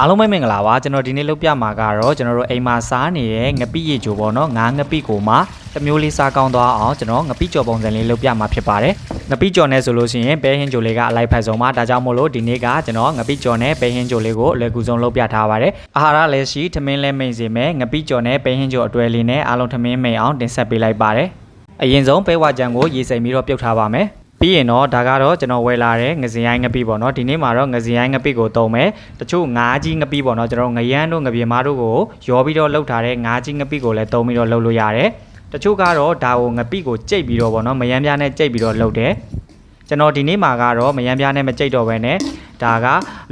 အားလုံးပဲမင်္ဂလာပါကျွန်တော်ဒီနေ့လုပ်ပြမှာကတော့ကျွန်တော်တို့အိမ်မှာစားနေတဲ့ငပိရေချိုပေါ့နော်ငါးငပိကိုမှတစ်မျိုးလေးစားကောင်းသွားအောင်ကျွန်တော်ငပိကြော်ပုံစံလေးလုပ်ပြမှာဖြစ်ပါတယ်ငပိကြော်နဲ့ဆိုလို့ရှိရင်ပဲဟင်းချိုလေးကအလိုက်ဖက်ဆုံးပါဒါကြောင့်မို့လို့ဒီနေ့ကကျွန်တော်ငပိကြော်နဲ့ပဲဟင်းချိုလေးကိုအလွယ်ကူဆုံးလုပ်ပြထားပါတယ်အာဟာရလည်းရှိထမင်းလည်းမိန်စေမယ်ငပိကြော်နဲ့ပဲဟင်းချိုအတွဲလေးနဲ့အားလုံးထမင်းမိန်အောင်တင်ဆက်ပေးလိုက်ပါတယ်အရင်ဆုံးပဲဝကြံကိုရေစိမ်ပြီးတော့ပြုတ်ထားပါမယ် ပြီးရင်တော့ဒါကတော့ကျွန်တော်ဝယ်လာတဲ့ငစင်ရိုင်းငပိပေါ့နော်ဒီနေ့မှာတော့ငစင်ရိုင်းငပိကိုတုံးမယ်တချို့ငါးကြီးငပိပေါ့နော်ကျွန်တော်ငရမ်းတို့ငပြေမားတို့ကိုရောပြီးတော့လှုပ်ထားတဲ့ငါးကြီးငပိကိုလည်းတုံးပြီးတော့လှုပ်လို့ရတယ်တချို့ကတော့ဒါကိုငပိကိုကြိတ်ပြီးတော့ပေါ့နော်မယမ်းပြားနဲ့ကြိတ်ပြီးတော့လှုပ်တယ်ကျွန်တော်ဒီနေ့မှာကတော့မယမ်းပြားနဲ့မကြိတ်တော့ဘဲနဲ့ ဒါက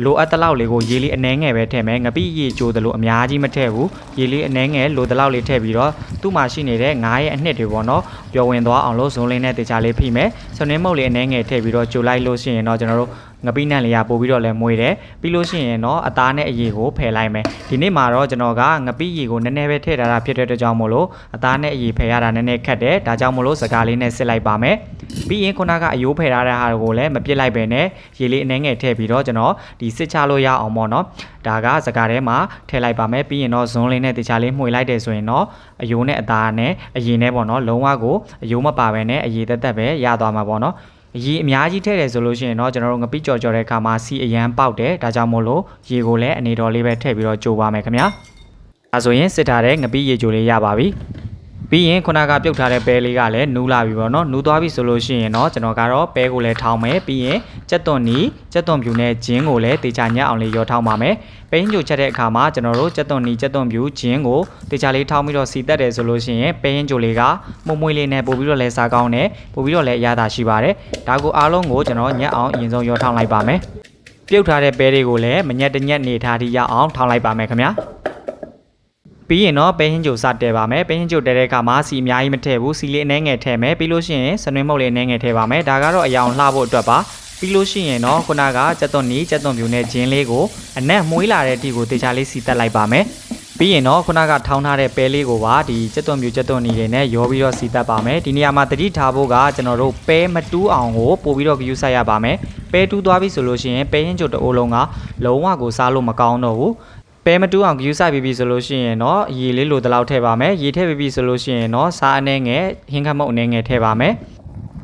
လိုအပ်တဲ့လောက်လေးကိုရေလေးအနှဲငယ်ပဲထည့်မယ်ငပိရေကြိုးတယ်လို့အများကြီးမထည့်ဘူးရေလေးအနှဲငယ်လိုတဲ့လောက်လေးထည့်ပြီးတော့သူ့မှာရှိနေတဲ့ငါးရဲ့အနှစ်တွေပေါ့နော်ပျော်ဝင်သွားအောင်လို့ဇုံးလေးနဲ့တေချာလေးဖိမယ်ဆွနေမုတ်လေးအနှဲငယ်ထည့်ပြီးတော့ကြိုလိုက်လို့ရှိရင်တော့ကျွန်တော်တို့ငပိနံလေးရပို့ပြီးတော့လဲမွေးတယ်ပြီးလို့ရှိရင်တော့အသားနဲ့အရေကိုဖယ်လိုက်မယ်ဒီနေ့မှာတော့ကျွန်တော်ကငပိရေကိုနည်းနည်းပဲထည့်ထားတာဖြစ်တဲ့အတွက်ကြောင့်မို့လို့အသားနဲ့အရေဖယ်ရတာနည်းနည်းခက်တယ်ဒါကြောင့်မို့လို့စကားလေးနဲ့စစ်လိုက်ပါမယ်ပြီးရင်ခုနကအယိုးဖယ်ထားတဲ့ဟာကိုလည်းမပြစ်လိုက်ပဲနဲ့ရေလေးအနှဲငယ်ထည့်ပြီးတော့ကျွန်တော်ဒီစစ်ချလို့ရအောင်ပေါ့နော်ဒါကစကားထဲမှာထည့်လိုက်ပါမယ်ပြီးရင်တော့ဇွန်းလေးနဲ့တခြားလေးမှွေလိုက်တယ်ဆိုရင်တော့အယိုးနဲ့အသားနဲ့အရေနဲ့ပေါ့နော်လုံးဝကိုအယိုးမပါပဲနဲ့အရေတက်တက်ပဲရသွားမှာပေါ့နော်အရေအများကြီးထည့်တယ်ဆိုလို့ရှိရင်တော့ကျွန်တော်တို့ငပိကြော်ကြော်တဲ့အခါမှာစီအရန်ပေါက်တယ်ဒါကြောင့်မို့လို့ရေကိုလည်းအနေတော်လေးပဲထည့်ပြီးတော့ကြိုပါမယ်ခင်ဗျာအဲဆိုရင်စစ်ထားတဲ့ငပိရေကြိုလေးရပါပြီ ပြီးရင်ခုနကပြုတ်ထားတဲ့ပဲလေးကလည်းနူးလာပြီပေါ့နော်နူးသွားပြီဆိုလို့ရှိရင်တော့ကျွန်တော်ကတော့ပဲကိုလည်းထောင်းမယ်ပြီးရင်ကြက်သွန်နီကြက်သွန်ဖြူနဲ့ဂျင်းကိုလည်းတေချာညက်အောင်လေးရောထောင်းပါမယ်ပဲဟင်းကြိုချက်တဲ့အခါမှာကျွန်တော်တို့ကြက်သွန်နီကြက်သွန်ဖြူဂျင်းကိုတေချာလေးထောင်းပြီးတော့စီတက်တယ်ဆိုလို့ရှိရင်ပဲဟင်းကြိုလေးကမှုံမွေးလေးနဲ့ပို့ပြီးတော့လဲစားကောင်းတယ်ပို့ပြီးတော့လဲအရသာရှိပါတယ်ဒါကိုအားလုံးကိုကျွန်တော်ညက်အောင်အရင်ဆုံးရောထောင်းလိုက်ပါမယ်ပြုတ်ထားတဲ့ပဲတွေကိုလည်းမညက်တညက်နေထားထိရအောင်ထောင်းလိုက်ပါမယ်ခင်ဗျာ ပြီးရင်တော့ပဲဟင်းကြိုစတဲပါမယ်ပဲဟင်းကြိုတဲတဲ့အခါမှာစီအများကြီးမထည့်ဘူးစီလေးအနှဲငယ်ထည့်မယ်ပြီးလို့ရှိရင်စနွေးမုတ်လေးအနှဲငယ်ထည့်ပါမယ်ဒါကတော့အယောင်လှဖို့အတွက်ပါပြီးလို့ရှိရင်တော့ခုနကကြက်သွန်နီကြက်သွန်ပြူနဲ့ဂျင်းလေးကိုအနက်မွေးလာတဲ့အထိကိုတေချာလေးစီတက်လိုက်ပါမယ်ပြီးရင်တော့ခုနကထောင်းထားတဲ့ပဲလေးကိုပါဒီကြက်သွန်ပြူကြက်သွန်နီတွေနဲ့ရောပြီးတော့စီတက်ပါမယ်ဒီနေရာမှာတတိထားဖို့ကကျွန်တော်တို့ပဲမတူးအောင်ကိုပို့ပြီးတော့ဂယူးဆိုင်ရပါမယ်ပဲတူးသွားပြီဆိုလို့ရှိရင်ပဲဟင်းကြိုတအိုးလုံးကလုံးဝကိုစားလို့မကောင်းတော့ဘူး ပဲမတူးအောင်ဂယူးဆိုင်ပြီးပြီဆိုလို့ရှိရင်တော့ရေလေးလိုတလောက်ထည့်ပါမယ်ရေထည့်ပြီးပြီဆိုလို့ရှိရင်တော့စားအနေငယ်ဟင်းခတ်မုတ်အနေငယ်ထည့်ပါမယ်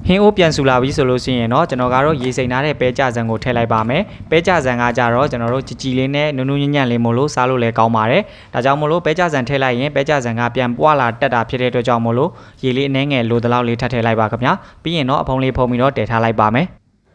ဟင်းအိုးပြန်ဆူလာပြီဆိုလို့ရှိရင်တော့ကျွန်တော်ကတော့ရေစိမ်ထားတဲ့ပဲကြဆန်ကိုထည့်လိုက်ပါမယ်ပဲကြဆန်ကကြတော့ကျွန်တော်တို့ကြည်ကြည်လေးနဲ့နုံနုံညံ့ညံ့လေးမို့လို့စားလို့လည်းကောင်းပါတယ်ဒါကြောင့်မို့လို့ပဲကြဆန်ထည့်လိုက်ရင်ပဲကြဆန်ကပြန်ပွာလာတက်တာဖြစ်တဲ့အတွက်ကြောင့်မို့လို့ရေလေးအနေငယ်လိုတလောက်လေးထပ်ထည့်လိုက်ပါခင်ဗျာပြီးရင်တော့အဖုံးလေးဖုံးပြီးတော့တည်ထားလိုက်ပါမယ်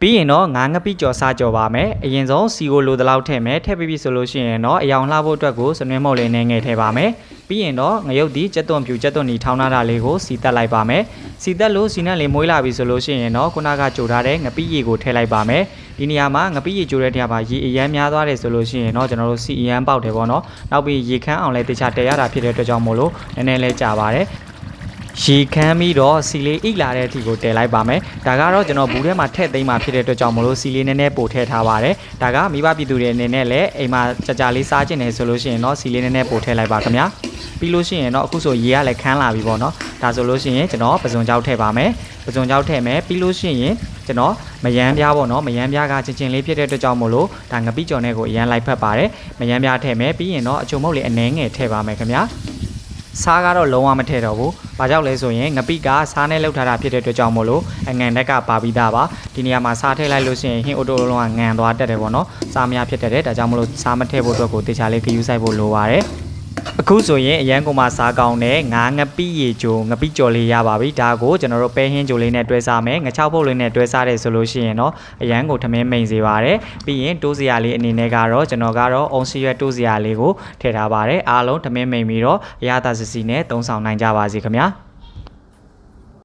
ပြီးရင်တော့ငါးငပိကြော်စားကြော်ပါမယ်အရင်ဆုံးစီကိုလိုတလောက်ထည့်မယ်ထည့်ပြီးပြီဆိုလို့ရှိရင်တော့အယောင်လှဖို့အတွက်ကိုစနွေးမုတ်လေးနဲ့ငယ်ထည့်ပါမယ်ပြီးရင်တော့ငရုတ်ဒီကြက်သွန်ဖြူကြက်သွန်နီထောင်းထားတာလေးကိုစီတက်လိုက်ပါမယ်စီတက်လို့စီနဲ့လေးမွေးလာပြီဆိုလို့ရှိရင်တော့ခုနကကြိုထားတဲ့ငပိရေကိုထည့်လိုက်ပါမယ်ဒီနေရာမှာငပိရေကြိုတဲ့နေရာမှာရေအရန်များသွားတယ်ဆိုလို့ရှိရင်တော့ကျွန်တော်တို့စီအရန်ပေါက်တယ်ပေါ့နော်နောက်ပြီးရေခမ်းအောင်လဲတခြားတည်ရတာဖြစ်တဲ့အတွက်ကြောင့်မို့လို့နည်းနည်းလေးကြာပါတယ် ရေခမ်းပြီးတော့စီလေးအိလာတဲ့အထိကိုတည်လိုက်ပါမယ်။ဒါကတော့ကျွန်တော်ဘူးထဲမှာထည့်သိမ်းมาဖြစ်တဲ့အတွက်ကြောင့်မလို့စီလေးနည်းနည်းပို့ထည့်ထားပါတယ်။ဒါကမိဘပြည်သူတွေအနေနဲ့လည်းအိမ်မှာကြာကြာလေးစားကျင်နေဆိုလို့ရှိရင်တော့စီလေးနည်းနည်းပို့ထည့်လိုက်ပါခင်ဗျာ။ပြီးလို့ရှိရင်တော့အခုဆိုရေကလည်းခမ်းလာပြီပေါ့နော်။ဒါဆိုလို့ရှိရင်ကျွန်တော်ပစုံကြောက်ထည့်ပါမယ်။ပစုံကြောက်ထည့်မယ်ပြီးလို့ရှိရင်ကျွန်တော်မယမ်းပြားပေါ့နော်မယမ်းပြားကချင်းချင်းလေးဖြစ်တဲ့အတွက်ကြောင့်မို့လို့ဒါငပိကြော်နဲ့ကိုအရန်လိုက်ဖက်ပါတယ်။မယမ်းပြားထည့်မယ်ပြီးရင်တော့အချုံမုတ်လေးအနှဲငယ်ထည့်ပါမယ်ခင်ဗျာ။ စားကတော့လုံးဝမထည့်တော့ဘူး။ဘာကြောင့်လဲဆိုရင်ငပိကစားနဲ့လောက်ထားတာဖြစ်တဲ့အတွက်ကြောင့်မို့လို့အငံတက်ကပါပြီးသားပါ။ဒီနေရာမှာစားထည့်လိုက်လို့ရှိရင်ဟင်းအိုတိုလုံးကငံသွားတက်တယ်ပေါ့နော်။စားမရဖြစ်တတ်တယ်။ဒါကြောင့်မို့လို့စားမထည့်ဖို့အတွက်ကိုတေချာလေးခယူးဆိုင်ဖို့လိုပါတယ်။ အခုဆိုရင်အရန်ကုန်မှာစားကောင်းတဲ့ငါးငပိရေချိုငပိကြော်လေးရပါပြီဒါကိုကျွန်တော်တို့ပဲဟင်းချိုလေးနဲ့တွဲစားမယ်ငချောက်ပုတ်လေးနဲ့တွဲစားတယ်ဆိုလို့ရှိရင်တော့အရန်ကိုထမင်းမိန်စေပါတယ်ပြီးရင်တိုးစရာလေးအနေနဲ့ကတော့ကျွန်တော်ကတော့အုံစီရွက်တိုးစရာလေးကိုထည့်ထားပါတယ်အားလုံးထမင်းမိန်ပြီးတော့အရသာစစီနဲ့သုံးဆောင်နိုင်ကြပါစေခင်ဗျာ